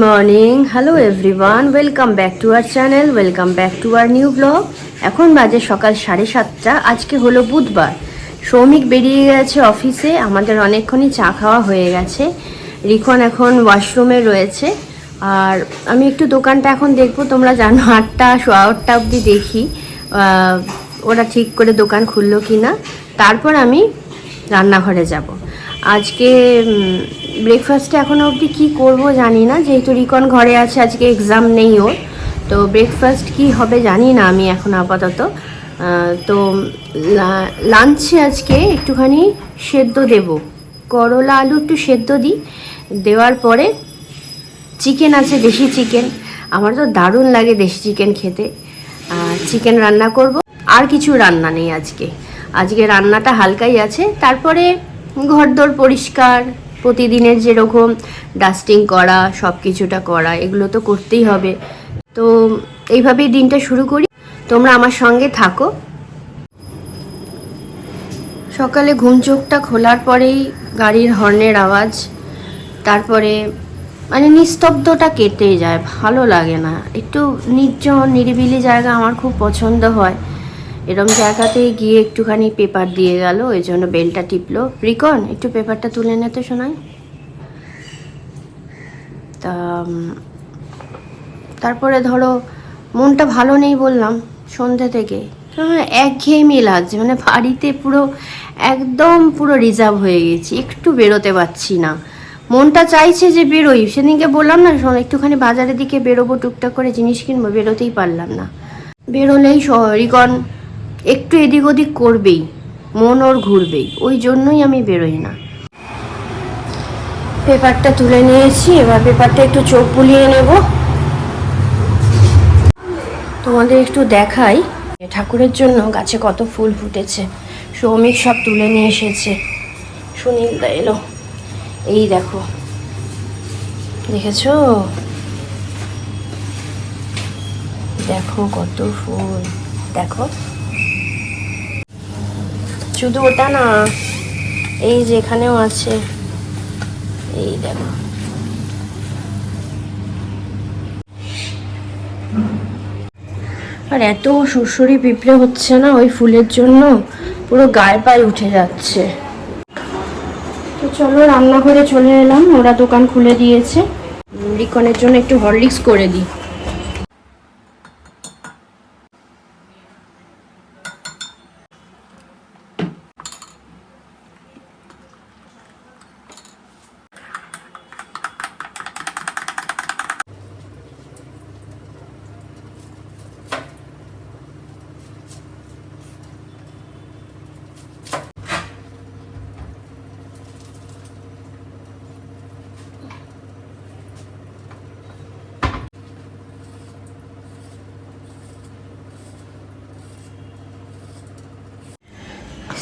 Morning hello everyone welcome back to our channel welcome back to our new blog এখন বাজে সকাল সাড়ে সাতটা। আজকে হলো বুধবার। শ্রমিক বেরিয়ে গেছে অফিসে। আমাদের অনেকক্ষণই চা খাওয়া হয়ে গেছে। রিখন এখন ওয়াশরুমে রয়েছে। আর আমি একটু দোকানটা এখন দেখব। তোমরা জানো, আটটা সোয়া আটটা অবধি দেখি ওরা ঠিক করে দোকান খুললো কি না তারপর আমি রান্নাঘরে যাব। আজকে ব্রেকফাস্টে এখনও অবধি কী করব জানি না, যেহেতু রিকন ঘরে আছে, আজকে এক্সাম নেই ওর। তো ব্রেকফাস্ট কি হবে জানি না আমি এখন আপাতত। তো লাঞ্চে আজকে একটুখানি সেদ্ধ দেব। করলা আলু একটু সেদ্ধ দিই। দেওয়ার পরে চিকেন আছে, দেশি চিকেন আমার তো দারুণ লাগে দেশি চিকেন খেতে। চিকেন রান্না করব। আর কিছু রান্না নেই আজকে। আজকে রান্নাটা হালকাই আছে। তারপরে ঘরদোর পরিষ্কার, প্রতিদিনের যেরকম ডাস্টিং করা সব কিছুটা করা, এগুলো তো করতেই হবে। তো এইভাবেই দিনটা শুরু করি। তোমরা আমার সঙ্গে থাকো। সকালে ঘুম চোখটা খোলার পরেই গাড়ির হর্নের আওয়াজ, তারপরে মানে নিস্তব্ধটা কেটে যায়, ভালো লাগে না। একটু নির্জন, নিরিবিলি জায়গা আমার খুব পছন্দ হয়। এরম জায়গাতে গিয়ে একটুখানি পেপার দিয়ে গেল, ওই জন্য বেলটা টিপলো। রিকন, একটু পেপারটা তুলে নিতে শোনাই তা তারপরে ধরো, মনটা ভালো নেই বললাম সন্ধ্যে থেকে। মানে একঘেয়েমি লাগছে মানে বাড়িতে পুরো, একদম পুরো রিজার্ভ হয়ে গেছি, একটু বেরোতে পারছি না। মনটা চাইছে যে বেরোই, সেদিনকে বললাম না, শোন, একটুখানি বাজারের দিকে বেরোবো, টুকটাক করে জিনিস কিনবো, বেরোতেই পারলাম না। বেরোলেই শহরিকন একটু এদিক ওদিক করবেই, মন ওর ঘুরবেই, ওই জন্যই আমি বেরোই না। পেপারটা তুলে নিয়েছি, এবার পেপারটা একটু চোখ বুলিয়ে নেব। তোমাদের একটু দেখাই, ঠাকুরের জন্য গাছে কত ফুল ফুটেছে সৌমিক সব তুলে নিয়ে এসেছে। সুনীল দা এলো। এই দেখো। দেখেছ? দেখো কত ফুল। দেখো। শুধু ওটা না, এই যে এখানেও আছে। এই দেখো। আর এত সুরসুরি পিঁপড়ে হচ্ছে না ওই ফুলের জন্য? পুরো গায়ে পায়ে উঠে যাচ্ছে। তো চলো, রান্নাঘরে চলে এলাম। ওরা দোকান খুলে দিয়েছে। রিকনের জন্য একটু হরলিক্স করে দিই।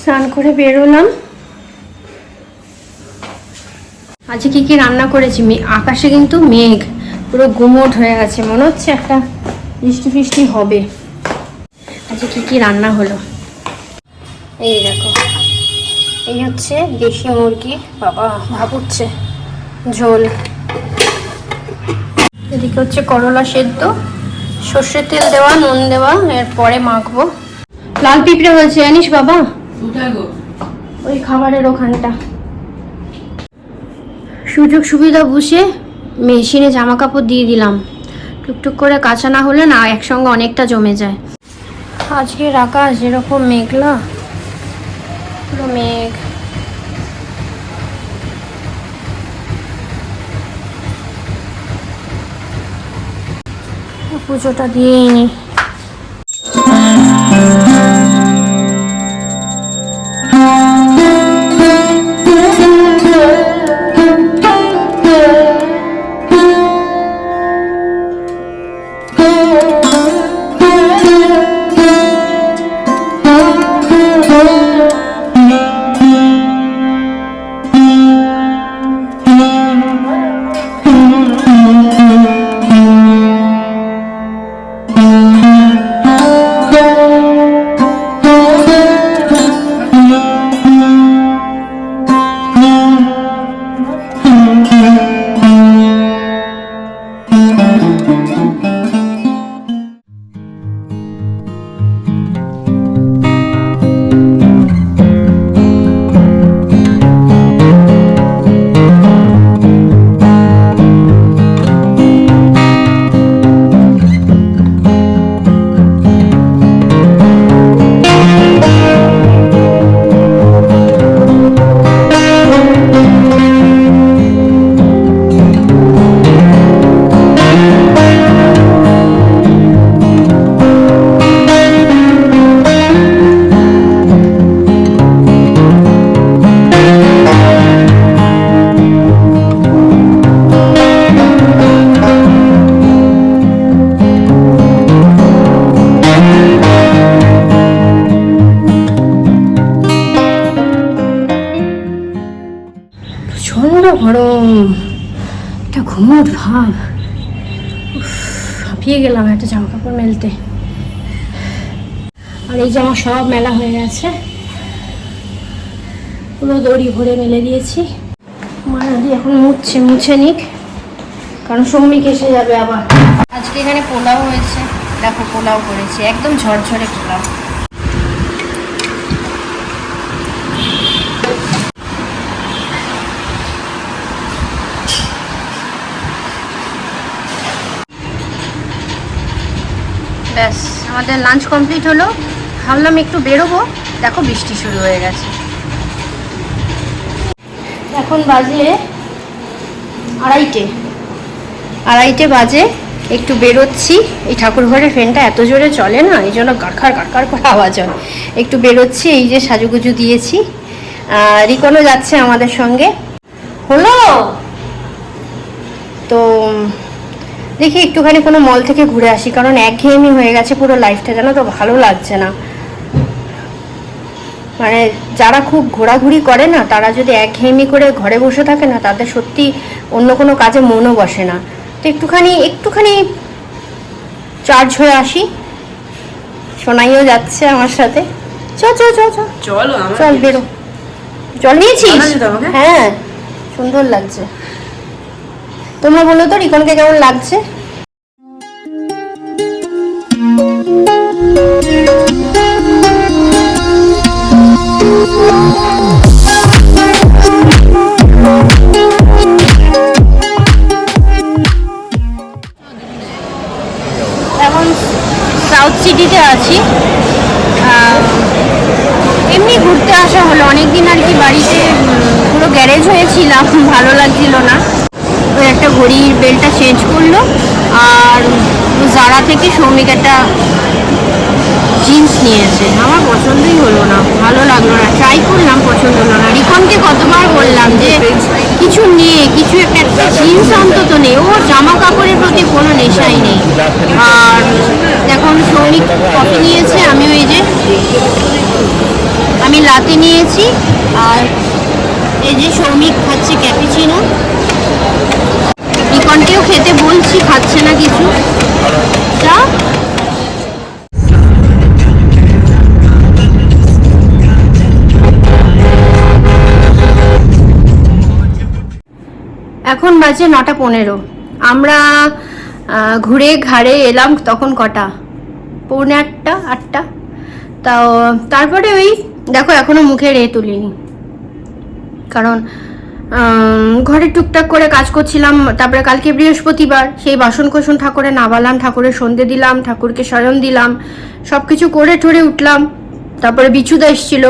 স্নান করে বেরোলাম। আজকে কি কি রান্না করেছি? আকাশে কিন্তু মেঘ। পুরো গুমোট হয়ে গেছে। মনে হচ্ছে একটা বৃষ্টি ফিষ্টি হবে। আজকে কি কি রান্না হলো? এই দেখো। এই হচ্ছে দেশি মুরগি। বাবা, ভাবুচ্ছে। ঝোল। এদিকে হচ্ছে করলা সেদ্ধ। সর্ষের তেল দেওয়া, নুন দেওয়া, এরপরে মাখবো। লাল পিঁপড়ে হয়েছে, জানিস বাবা? ওই খাবারের ওখানটা। সুযোগ সুবিধা বুঝে মেশিনে জামা কাপড় দিয়ে দিলাম। টুকটুক করে কাঁচা না হলে না একসঙ্গে অনেকটা জমে যায়। আজকের আকাশ যেরকম মেঘলা, পুরো মেঘ। পুজোটা দিয়েই নি। ঘুমোট ভাব। হাঁপিয়ে গেলাম একটা জামা কাপড় মেলতে। আর এই জামা সব মেলা হয়ে গেছে। পুরো দড়ি ভরে মেলে দিয়েছি। মারাদি এখন মুছছে, মুছে নিক। কারণ সৌমিক এসে যাবে আবার। আজকে এখানে পোলাও হয়েছে। দেখো পোলাও করেছি, একদম ঝরঝরে পোলাও। ব্যাস, আমাদের লাঞ্চ কমপ্লিট হলো। ভাবলাম একটু বেরোবো। দেখো বৃষ্টি শুরু হয়ে গেছে। এখন বাজে আড়াইটে। আড়াইটে বাজে, একটু বেরোচ্ছি। এই ঠাকুর ঘরের ফ্যানটা এত জোরে চলে না, এই জন্য গাড়খার গাড়খার করে আওয়াজ হয়। একটু বেরোচ্ছি, এই যে সাজুগুজু দিয়েছি। রিকনও যাচ্ছে আমাদের সঙ্গে। হলো? তো দেখি একটুখানি কোনো মল থেকে ঘুরে আসি কারণ একঘেয়েমি হয়ে গেছে পুরো লাইফটা জানো তো? ভালো লাগছে না। মানে যারা খুব ঘোরাঘুরি করে না তারা যদি একঘেয়েমি করে ঘরে বসে থাকে না তাদের সত্যি অন্য কোনো কাজে মনও বসে না। তো একটুখানি একটুখানি চার্জ হয়ে আসি। সোনাইও যাচ্ছে আমার সাথে। চ চ চ চ। চল বেরো। জল নিয়েছিস? হ্যাঁ সুন্দর লাগছে। তোমরা বলো তো রিকনকে কেমন লাগছে? এখন সাউথ সিটিতে আছি। এমনি ঘুরতে আসা হলো। অনেকদিন আর কি বাড়িতে পুরো গ্যারেজ হয়েছিলাম, ভালো লাগছিল না। ওই একটা ঘড়ির বেলটা চেঞ্জ করল। আর জারা থেকে সৌমিক একটা জিন্স নিয়েছে। আমার পছন্দই হলো না। ভালো লাগল না। ট্রাই করলাম, পছন্দ হলো না। রিকনকে কতবার বললাম যে কিছু নিয়ে, কিছু একটা একটা জিন্স অন্তত নেই। ওর জামা কাপড়ের প্রতি কোনো নেশাই নেই। আর এখন সৌমিক কফি নিয়েছে আমি ওই যে আমি লাতে নিয়েছি। আর এই যে সৌমিক খাচ্ছে ক্যাপিচিনো রিকনকেও খেতে বলছি, খাচ্ছে না কিছু। চা এখন বাজে নটা পনেরো। আমরা ঘুরে ঘাড়ে এলাম তখন কটা? পৌনে আটটা আটটা। তাও, তারপরে ওই, দেখো এখনও মুখে রে তুলিনি। কারণ ঘরে টুকটাক করে কাজ করছিলাম, তারপরে কালকে বৃহস্পতিবার, সেই বাসন কোসন ঠাকুরে নাবালাম ঠাকুরের সন্ধে দিলাম, ঠাকুরকে শয়ন দিলাম সব কিছু করে ঠরে উঠলাম, তারপরে বিচুদা এসছিল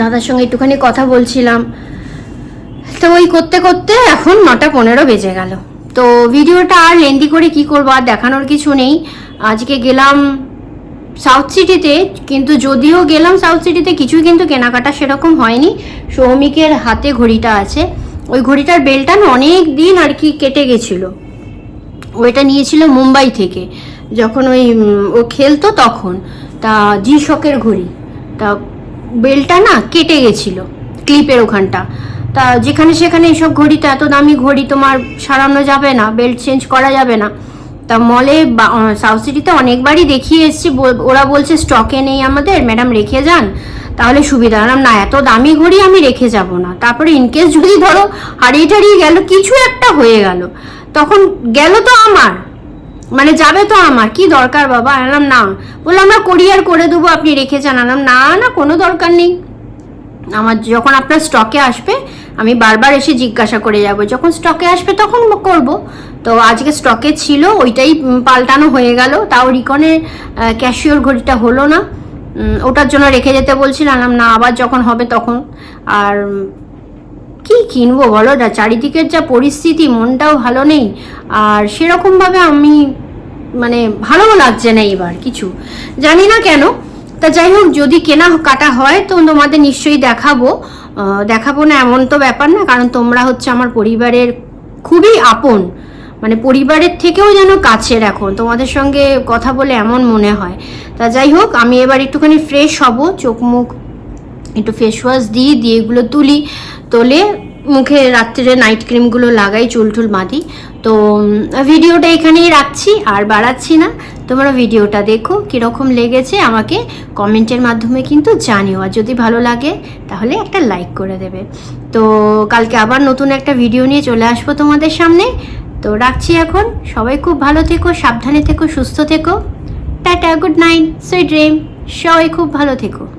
দাদার সঙ্গে একটুখানি কথা বলছিলাম। তো ওই করতে করতে এখন নটা পনেরো বেজে গেল। তো ভিডিওটা আর লেন্দি করে কি করব, আর দেখানোর কিছু নেই। আজকে গেলাম সাউথ সিটিতে কিন্তু যদিও গেলাম সাউথ সিটিতে কিছুই কিন্তু কেনাকাটা সেরকম হয়নি। সৌমিকের হাতে ঘড়িটা আছে। ওই ঘড়িটার বেলটা অনেক দিন আর কি কেটে গেছিল। ওইটা নিয়েছিল মুম্বাই থেকে। যখন ওই ও খেলতো তখন, তা জি শকের ঘড়ি। তা বেলটা না কেটে গেছিল ক্লিপের ওখানটা। তা যেখানে সেখানে এইসব ঘড়ি তো এত দামি ঘড়ি তোমার সারানো যাবে না বেল্ট চেঞ্জ করা যাবে না। তা মলে সাউথ সিটিতে অনেকবারই দেখিয়ে এসেছি। ওরা বলছে স্টকে নেই আমাদের ম্যাডাম রেখে যান। তাহলে সুবিধা বললাম না, এত দামি ঘড়ি আমি রেখে যাব না। তারপরে ইনকেস যদি ধরো, হারিয়ে টারিয়ে গেল, কিছু একটা হয়ে গেল, তখন গেল তো আমার। মানে যাবে তো আমার। কি দরকার বাবা? আনলাম না। বললাম, আমরা কোরিয়ার করে দেবো, আপনি রেখে যান। আনলাম না না, কোনো দরকার নেই। আমার, যখন আপনার স্টকে আসবে আমি বারবার এসে জিজ্ঞাসা করে যাব, যখন স্টকে আসবে তখন করব। তো আজকে স্টকে ছিল, ওইটাই পাল্টানো হয়ে গেল, তাও রিকনের ক্যাশিওর ঘড়িটা হলো না। ওটার জন্য রেখে যেতে বলছিলাম, না, আবার যখন হবে তখন। আর কি কিনবো বলো? না চারিদিকের যা পরিস্থিতি, মনটাও ভালো নেই। আর সেরকমভাবে আমি মানে ভালোও লাগছে না এবার কিছু। জানি না কেন তা যাই হোক যদি কেনা কাটা হয়, তো তোমাদের নিশ্চয়ই দেখাবো। দেখাবো না এমন তো ব্যাপার না, কারণ তোমরা হচ্ছে আমার পরিবারের খুবই আপন। মানে পরিবারের থেকেও যেন কাছের এখন, তোমাদের সঙ্গে কথা বলে এমন মনে হয়। তা যাই হোক আমি এবার একটুখানি ফ্রেশ হব, চোখ মুখ একটু ফেস ওয়াশ দিই দিয়ে এগুলো তুলি, তোলে মুখে রাত্রিরে নাইট ক্রিমগুলো লাগাই চুল টুল তো ভিডিওটা এখানেই রাখছি, আর বাড়াচ্ছি না। তোমরা ভিডিওটা দেখো, কীরকম লেগেছে, আমাকে কমেন্টের মাধ্যমে কিন্তু জানিও। আর যদি ভালো লাগে, তাহলে একটা লাইক করে দেবে। তো, কালকে আবার নতুন একটা ভিডিও নিয়ে চলে আসব তোমাদের সামনে। তো, রাখছি এখন। সবাই খুব ভালো থেকো, সাবধানে থেকো, সুস্থ থেকো। Tata good night sweet dream সবাই খুব ভালো থেকো।